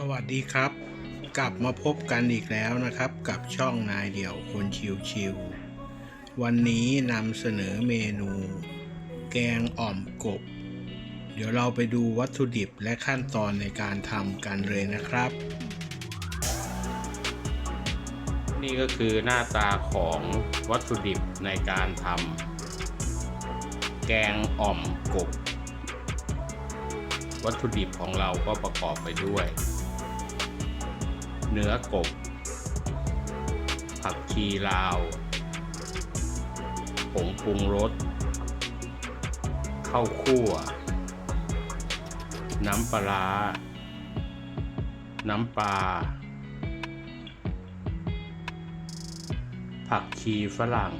สวัสดีครับ กลับมาพบกันอีกแล้วนะครับ กับช่องนายเดี่ยวคนชิวชิววันนี้นำเสนอเมนู แกงอ่อมกบ เดี๋ยวเราไปดูวัตถุดิบและขั้นตอนในการทำกันเลยนะครับ นี่ก็คือหน้าตาของวัตถุดิบในการทำแกงอ่อมกบวัตถุดิบของเราก็ประกอบไปด้วย เนื้อกบ ผักชีลาวผงปรุงรสข้าวคั่ว น้ำปลาร้าน้ำปลา ผักชีฝรั่ง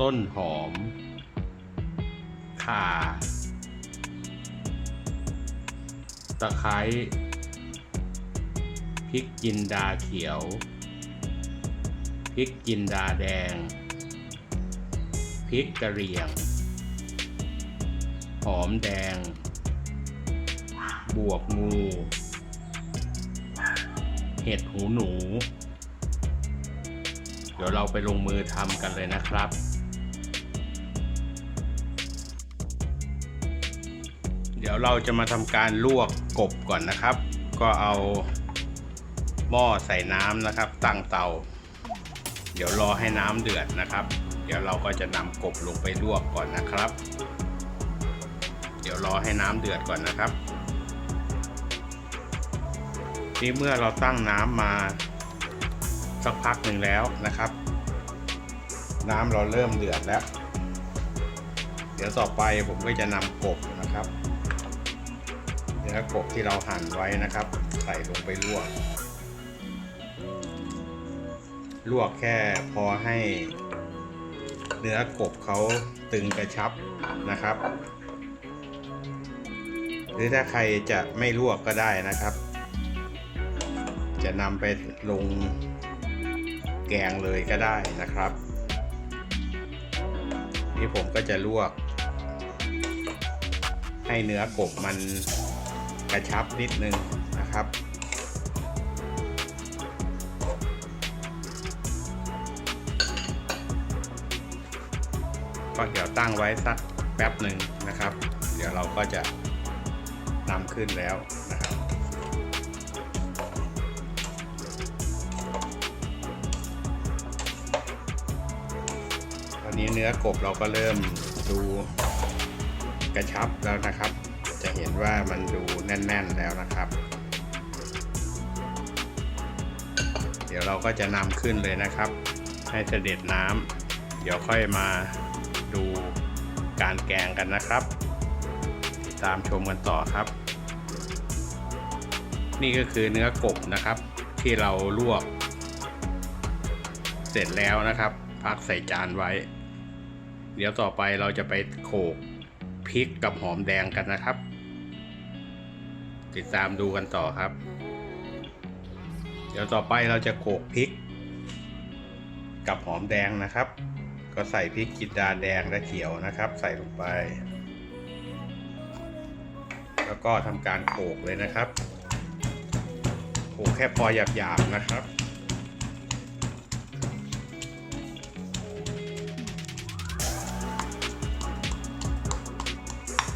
ต้นหอม ข่า ตะไคร้ พริกจินดาเขียว พริกจินดาแดง พริกกระเหรี่ยง หอมแดง บวกงู เห็ดหูหนู เดี๋ยวเราไปลงมือทำกันเลยนะครับเดี๋ยวเราจะมาทำการลวกกบก่อนนะครับ ก็เอา หม้อใส่น้ำนะครับ ตั้งเตา เดี๋ยวรอให้น้ำเดือดนะครับ เดี๋ยวเราก็จะนำกบลงไปลวกก่อนนะครับ เดี๋ยวรอให้น้ำเดือดก่อนนะครับนี่เมื่อเราตั้งน้ำมาสักพักหนึ่งแล้วนะครับ น้ำเราเริ่มเดือดแล้ว เดี๋ยวต่อไปผมก็จะนำกบนะครับเนื้อกบที่เราหั่นไว้นะครับ ใส่ลงไปลวก ลวกแค่พอให้เนื้อกบเขาตึงกระชับนะครับ หรือถ้าใครจะไม่ลวกก็ได้นะครับ จะนำไปลงแกงเลยก็ได้นะครับ นี่ผมก็จะลวก ให้เนื้อกบมันกระชับนิดนึงนะครับ ก็เดี๋ยวตั้งไว้สักแป๊บหนึ่งนะครับ เดี๋ยวเราก็จะนำขึ้นแล้วนะครับตอนนี้เนื้อกบเราก็เริ่มดูกระชับแล้วนะครับ จะเห็นว่ามันดูแน่น ๆแล้วนะครับ เดี๋ยวเราก็จะนำขึ้นเลยนะครับ ให้เสด็จน้ำเดี๋ยวค่อยมา การแกงกันนะครับ ติดตามชมกันต่อครับ นี่ก็คือเนื้อกบนะครับ ที่เราลวก เสร็จแล้วนะครับ พักใส่จานไว้ เดี๋ยวต่อไปเราจะไปโขกพริกกับหอมแดงกันนะครับ ติดตามดูกันต่อครับ เดี๋ยวต่อไปเราจะโขกพริก กับหอมแดงนะครับ ก็ใส่พริกจินดาแดงและเขียวนะครับ ใส่ลงไป แล้วก็ทำการโขลกเลยนะครับโขลกแค่พอหยาบๆนะครับ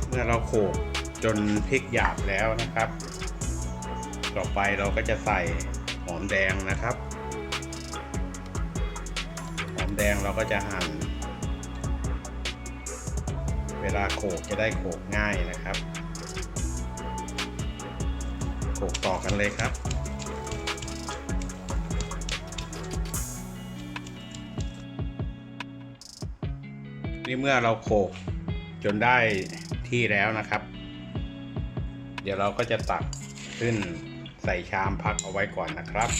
เมื่อเราโขลกจนพริกหยาบแล้วนะครับ ต่อไปเราก็จะใส่หอมแดงนะครับ แดงเราก็จะหั่น เวลาโขกจะได้โขกง่ายนะครับโขกต่อกันเลยครับนี่เมื่อเราโขกจนได้ที่แล้วนะครับ เดี๋ยวเราก็จะตักขึ้นใส่ชามพักเอาไว้ก่อนนะครับ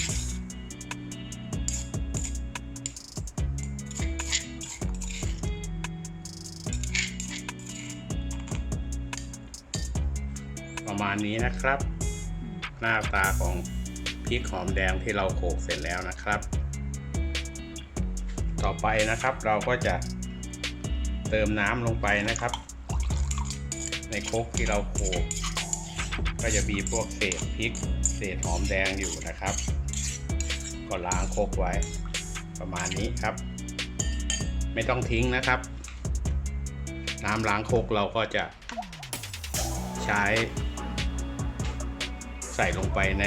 ประมาณนี้นะครับ หน้าตาของพริกหอมแดงที่เราโขลกเสร็จแล้วนะครับ ต่อไปนะครับเราก็จะเติมน้ำลงไปนะครับ ในโคกที่เราโขลกก็จะมีพวกเศษพริก เศษหอมแดงอยู่นะครับ ก็ล้างโคกไว้ ประมาณนี้ครับ ไม่ต้องทิ้งนะครับ น้ำล้างโคกเราก็จะใช้ ใส่ลงไปใน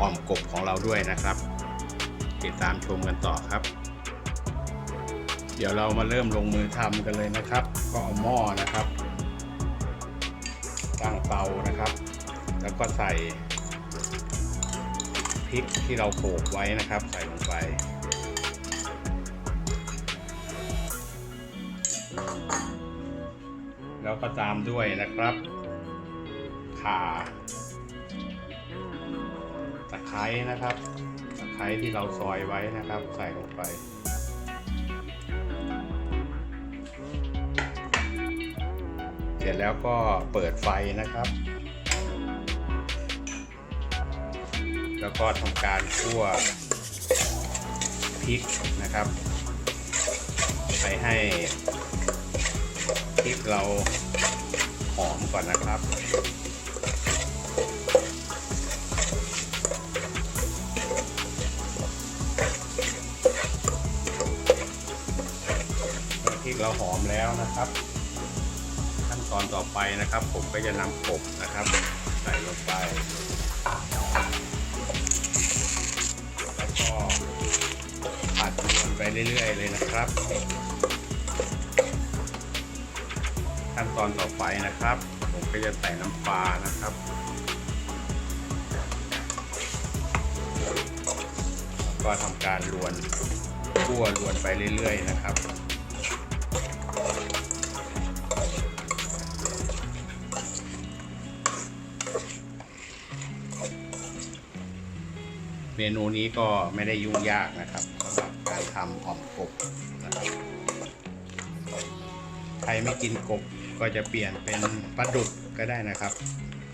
อ่อมกบของเราด้วยนะครับ ติดตามชมกันต่อครับ เดี๋ยวเรามาเริ่มลงมือทำกันเลยนะครับ ก็เอาหม้อนะครับ ตั้งเตานะครับ แล้วก็ใส่พริกที่เราโขลกไว้นะครับ ใส่ลงไปแล้วก็ตามด้วยนะครับ ข่าตะไคร้นะครับ ตะไคร้ที่เราซอยไว้นะครับ ใส่ลงไปเสร็จแล้วก็เปิดไฟนะครับ แล้วก็ทำการคั่วพริกนะครับ ไปให้พริกเราหอมก่อนนะครับ เราหอมแล้วนะครับ ขั้นตอนต่อไปนะครับ ผมก็จะนำกบนะครับ ใส่ลงไปแล้วก็ผัดมันไปเรื่อยๆเลยนะครับ ขั้นตอนต่อไปนะครับ ผมก็จะใส่น้ำปลานะครับแล้วก็ทำการลวนคั่วลวนไปเรื่อย ๆ นะครับ เมนูนี้ก็ไม่ได้ยุ่งยากนะครับสำหรับการทำอ่อมกบนะครับใครไม่กินกบก็จะเปลี่ยนเป็นปลาดุกก็ได้นะครับ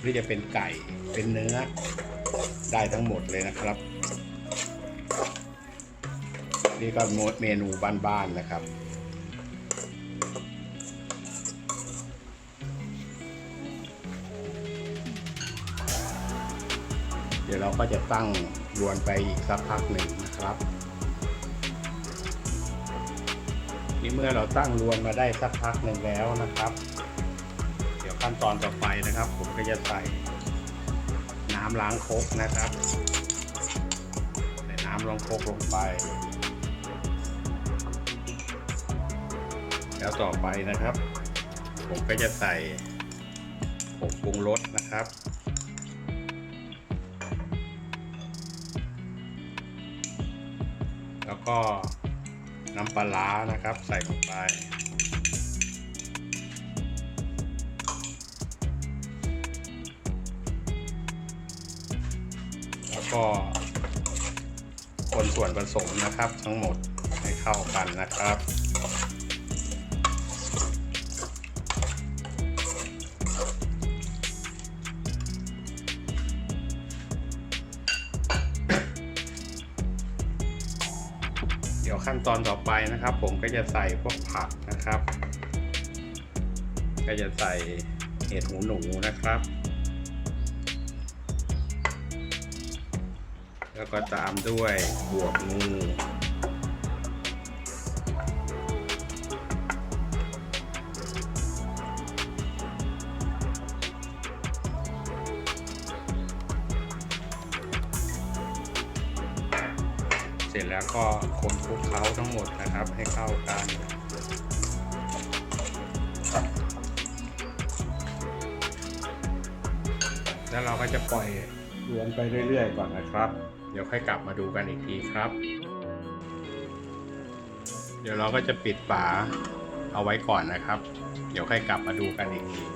หรือจะเป็นไก่เป็นเนื้อได้ทั้งหมดเลยนะครับ นี่ก็เมนูบ้านๆนะครับ เดี๋ยวเราก็จะตั้งรวนไปอีกสักพักหนึ่งนะครับนี่เมื่อเราตั้งรวนมาได้สักพักหนึ่งแล้วนะครับ เดี๋ยวขั้นตอนต่อไปนะครับ ผมก็จะใส่น้ำล้างครกนะครับใส่น้ำล้างครกลงไป แล้วต่อไปนะครับ ผมก็จะใส่ผงปรุงรสนะครับ ก็น้ำปลาร้านะครับ ใส่ลงไป แล้วก็คนส่วนผสมนะครับทั้งหมดให้เข้ากันนะครับ ขั้นตอนต่อไปนะครับ ผมก็จะใส่พวกผักนะครับ ก็จะใส่เห็ดหูหนูนะครับ แล้วก็ตามด้วยบวกงู ร็จแล้วก็คนคลุกเคล้าทั้งหมดนะครับ ให้เข้ากัน แล้วเราก็จะปล่อยรวนไปเรื่อยๆก่อนนะครับ เดี๋ยวค่อยกลับมาดูกันอีกทีครับ เดี๋ยวเราก็จะปิดฝาเอาไว้ก่อนนะครับ เดี๋ยวค่อยกลับมาดูกันอีกที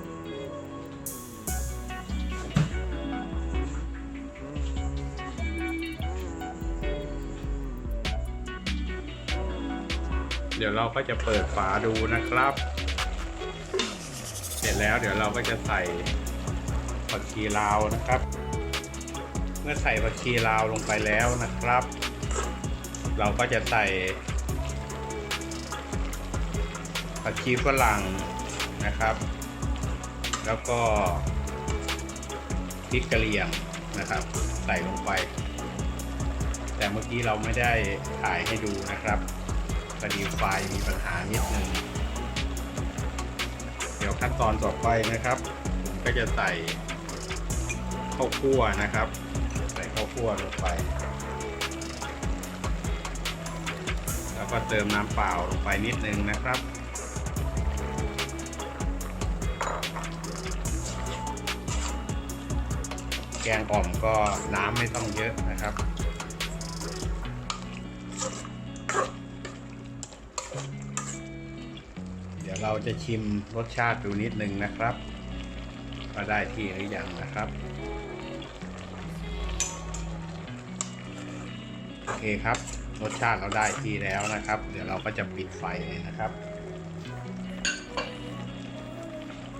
เดี๋ยวเราก็จะเปิดฝาดูนะครับ เสร็จแล้วเดี๋ยวเราก็จะใส่ผักชีลาวนะครับ เมื่อใส่ผักชีลาวลงไปแล้วนะครับ เราก็จะใส่ผักชีฝรั่งนะครับ แล้วก็พริกกะเหรี่ยงนะครับ ใส่ลงไป แต่เมื่อกี้เราไม่ได้ถ่ายให้ดูนะครับ พอดีไฟล์มีปัญหานิดนึง เดี๋ยวขั้นตอนต่อไปนะครับผมก็จะใส่ข้าวคั่วนะครับ ใส่ข้าวคั่วลงไป แล้วก็เติมน้ำเปล่าลงไปนิดนึงนะครับแกงอ่อมก็น้ำไม่ต้องเยอะนะครับ เราจะชิมรสชาติดูนิดนึงนะครับว่าได้ที่หรือยังนะครับ โอเคครับ รสชาติเราได้ที่แล้วนะครับ เดี๋ยวเราก็จะปิดไฟเลยนะครับ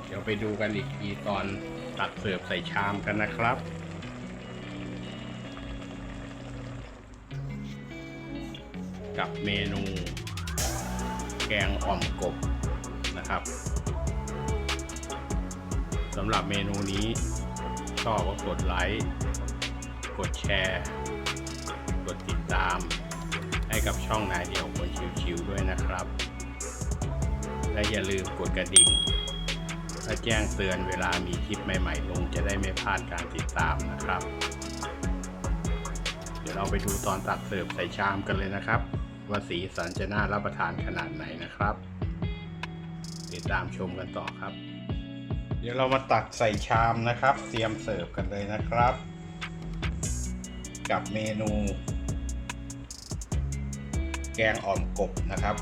เดี๋ยวไปดูกันอีกทีตอนตักเสิร์ฟใส่ชามกันนะครับกับเมนู แกงอ่อมกบ นะครับสำหรับเมนูนี้ชอบก็กดไลค์ กดแชร์ กดติดตาม ให้กับช่องนายเดียวคนชิวๆด้วยนะครับ และอย่าลืมกดกระดิ่งเพื่อแจ้งเตือนเวลามีคลิปใหม่ๆ ลงจะได้ไม่พลาดการติดตามนะครับ เดี๋ยวเราไปดูตอนตักเสิร์ฟใส่ชามกันเลยนะครับ ว่าสีสันจะน่ารับประทานขนาดไหนนะครับ ตามชมกันต่อครับ เดี๋ยวเรามาตักใส่ชามนะครับ เตรียมเสิร์ฟกันเลยนะครับ กับเมนู แกงอ่อมกบนะครับ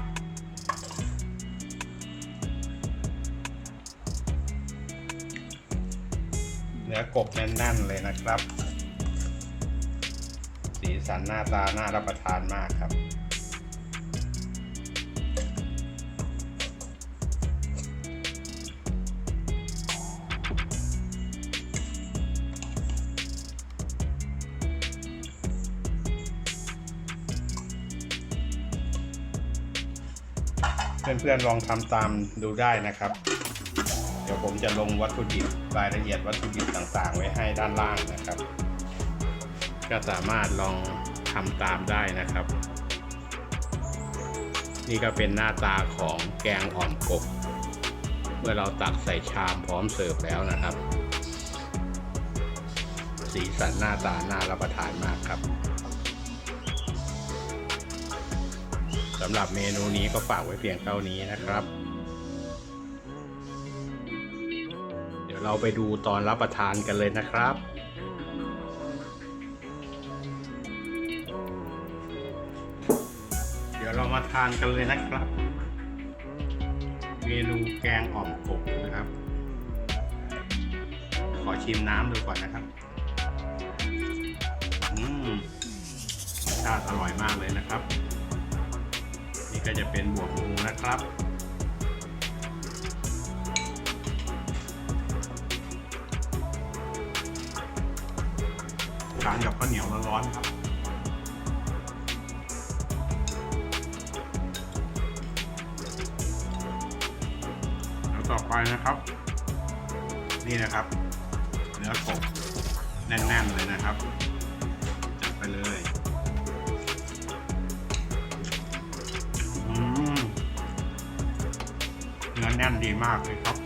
เนื้อกบแน่นๆเลยนะครับ สีสันหน้าตาน่ารับประทานมากครับ เพื่อนๆลองทำตามดูได้นะครับ เดี๋ยวผมจะลงวัตถุดิบรายละเอียดวัตถุดิบต่างๆ ไว้ให้ด้านล่างนะครับ ก็สามารถลองทำตามได้นะครับ นี่ก็เป็นหน้าตาของแกงอ่อมกบ เมื่อเราตักใส่ชามพร้อมเสิร์ฟแล้วนะครับ สีสันหน้าตาน่ารับประทานมากครับ สำหรับเมนูนี้ก็ฝากไว้เพียงเท่านี้นะครับ เดี๋ยวเราไปดูตอนรับประทานกันเลยนะครับเดี๋ยวเรามาทานกันเลยนะครับ เมนูแกงอ่อมกบนะครับ ขอชิมน้ำดูก่อนนะครับ อืมรสชาติอร่อยมากเลยนะครับ ก็จะเป็นบวกหมูนะครับ ทานกับข้าวเหนียวร้อนๆครับแล้วต่อไปนะครับ นี่นะครับ เนื้อกบแน่นๆเลยนะครับ จัดไปเลย แน่นดีมากเลยครับ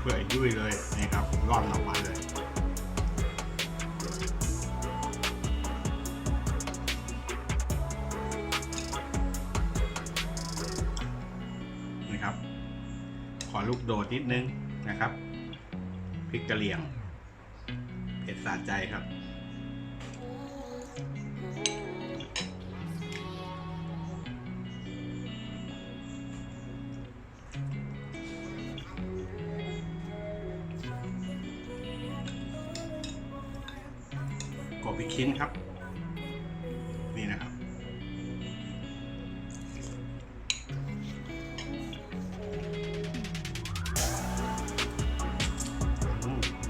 เปื่อยยุ่ยเลยนี่ครับร่อนออกมาเลยนี่ครับ ขอลูกโดดนิดนึงนะครับพริกกะเหรี่ยงเผ็ดสะใจครับ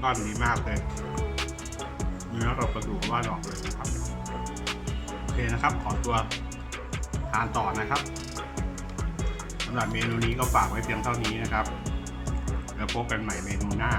ก้อนนี้มากเลยเนื้อกับกระดูกว่านออกเลยนะครับโอเคนะครับ ขอตัวทานต่อนะครับสำหรับเมนูนี้ก็ฝากไว้เพียงเท่านี้นะครับ แล้วพบกันใหม่เมนูหน้า